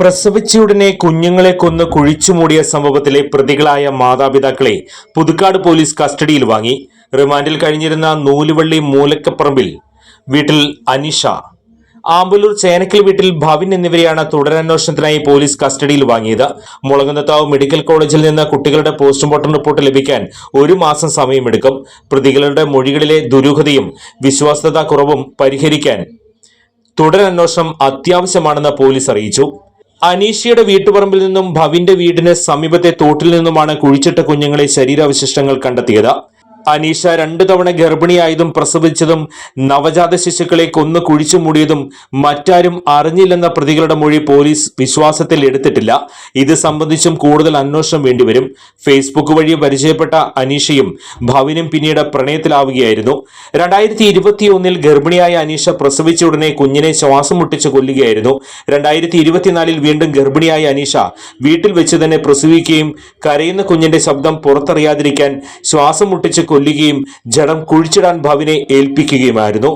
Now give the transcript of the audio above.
പ്രസവിച്ചയുടനെ കുഞ്ഞുങ്ങളെ കൊന്ന് കുഴിച്ചുമൂടിയ സംഭവത്തിലെ പ്രതികളായ മാതാപിതാക്കളെ പുതുക്കാട് പോലീസ് കസ്റ്റഡിയിൽ വാങ്ങി. റിമാൻഡിൽ കഴിഞ്ഞിരുന്ന നൂലുവള്ളി മൂലക്കപ്പറമ്പിൽ വീട്ടിൽ അനിഷ. ആമ്പലൂർ ചേനക്കൽ വീട്ടിൽ ഭവിൻ എന്നിവരെയാണ് തുടരന്വേഷണത്തിനായി പോലീസ് കസ്റ്റഡിയിൽ വാങ്ങിയത്. മുളകുന്നത്താവ് മെഡിക്കൽ കോളേജിൽ നിന്ന് കുട്ടികളുടെ പോസ്റ്റ്മോർട്ടം റിപ്പോർട്ട് ലഭിക്കാൻ ഒരു മാസം സമയമെടുക്കും. പ്രതികളുടെ മൊഴികളിലെ ദുരൂഹതയും വിശ്വാസ്യത കുറവും പരിഹരിക്കാൻ തുടരന്വേഷണം അത്യാവശ്യമാണെന്ന് പോലീസ് അറിയിച്ചു. അനീഷയുടെ വീട്ടുപറമ്പിൽ നിന്നും ഭവിന്റെ വീടിന് സമീപത്തെ തോട്ടിൽ നിന്നുമാണ് കുഴിച്ചിട്ട കുഞ്ഞുങ്ങളെ ശരീരാവശിഷ്ടങ്ങൾ കണ്ടെത്തിയത്. അനീഷ രണ്ടു തവണ ഗർഭിണിയായതും പ്രസവിച്ചതും നവജാത ശിശുക്കളെ കൊന്നു കുഴിച്ചു മൂടിയതും മറ്റാരും അറിഞ്ഞില്ലെന്ന പ്രതികളുടെ മൊഴി പോലീസ് വിശ്വാസത്തിൽ എടുത്തിട്ടില്ല. ഇത് സംബന്ധിച്ചും കൂടുതൽ അന്വേഷണം വേണ്ടിവരും. ഫേസ്ബുക്ക് വഴി പരിചയപ്പെട്ട അനീഷയും ഭവിനും പിന്നീട് പ്രണയത്തിലാവുകയായിരുന്നു. രണ്ടായിരത്തി ഇരുപത്തിയൊന്നിൽ ഗർഭിണിയായ അനീഷ പ്രസവിച്ച ഉടനെ കുഞ്ഞിനെ ശ്വാസം മുട്ടിച്ച് കൊല്ലുകയായിരുന്നു. രണ്ടായിരത്തി ഇരുപത്തിനാലിൽ വീണ്ടും ഗർഭിണിയായ അനീഷ വീട്ടിൽ വെച്ച് തന്നെ പ്രസവിക്കുകയും കരയുന്ന കുഞ്ഞിന്റെ ശബ്ദം പുറത്തറിയാതിരിക്കാൻ ശ്വാസം മുട്ടിച്ച് കൊല്ലുകയും ജഡം കുഴിച്ചിടാൻ ഭവിനെ ഏൽപ്പിക്കുകയുമായിരുന്നു